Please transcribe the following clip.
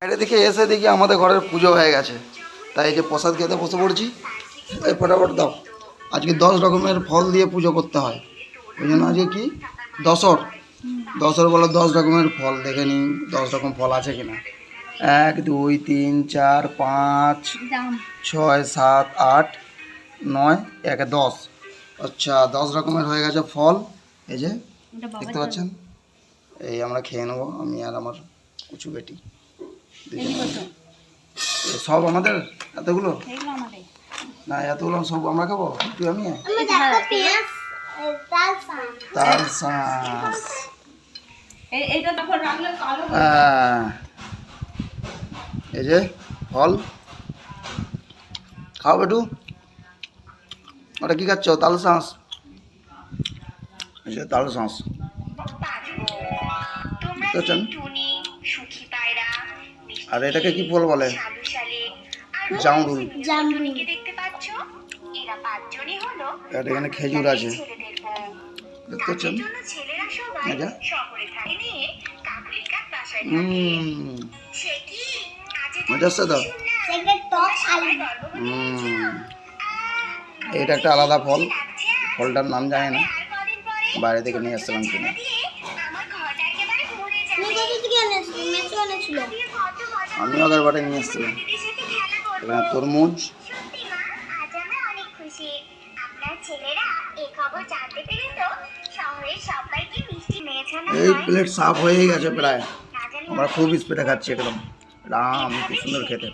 বাইরে থেকে এসে দেখি আমাদের ঘরের পুজো হয়ে গেছে। তাই এই যে প্রসাদ খেতে বসে পড়ছি। এই ফটাফট দাও। আজকে দশ রকমের ফল দিয়ে পুজো করতে হয়। ওই জন্য আজকে কি? দশর। দশর বলো দশ রকমের ফল দেখে নিই দশ রকম ফল আছে কিনা। এক দুই তিন চার পাঁচ ছয় সাত আট নয় একে দশ। আচ্ছা দশ রকমের হয়ে গেছে ফল। এই যে দেখতে পাচ্ছেন? এই আমরা খেয়ে নেব আমি আর আমার কুচু বেটি। সব আমাদের? এতগুলো? না এতগুলো সব আমরা খাব? তুই আমি? কালো হ্যাঁ। এই যে ফল। খাও বেটু। ওটা কি খাচ্ছ? তাল শাঁস এই যে তাল শাঁস বুঝতে আর এটাকে কি ফল বলে? জামরুল। জামরুল। দেখতে পাচ্ছ এরা পাঁচজনই হলো। এটা এখানে খেজুর আছে। দেখতে পাচ্ছেন? জন্য ছেলেরা সবাই আচ্ছা। আজে মজা আসছে তো এটা একটা আলাদা ফল। ফলটার নাম জানি না। আর বাইরে থেকে নিয়ে আসছিলাম কিনে। দিয়ে আমার ঘরটা একেবারে ভরে যাবে দিয়ে কত মজা আমিও আগের বাটে নিয়ে এসেছিলাম এখানে তরমুজ এই প্লেট সাফ হয়ে গেছে প্রায়। আমরা খুব স্পিডে খাচ্ছি একদম। রাম কি সুন্দর খেতে।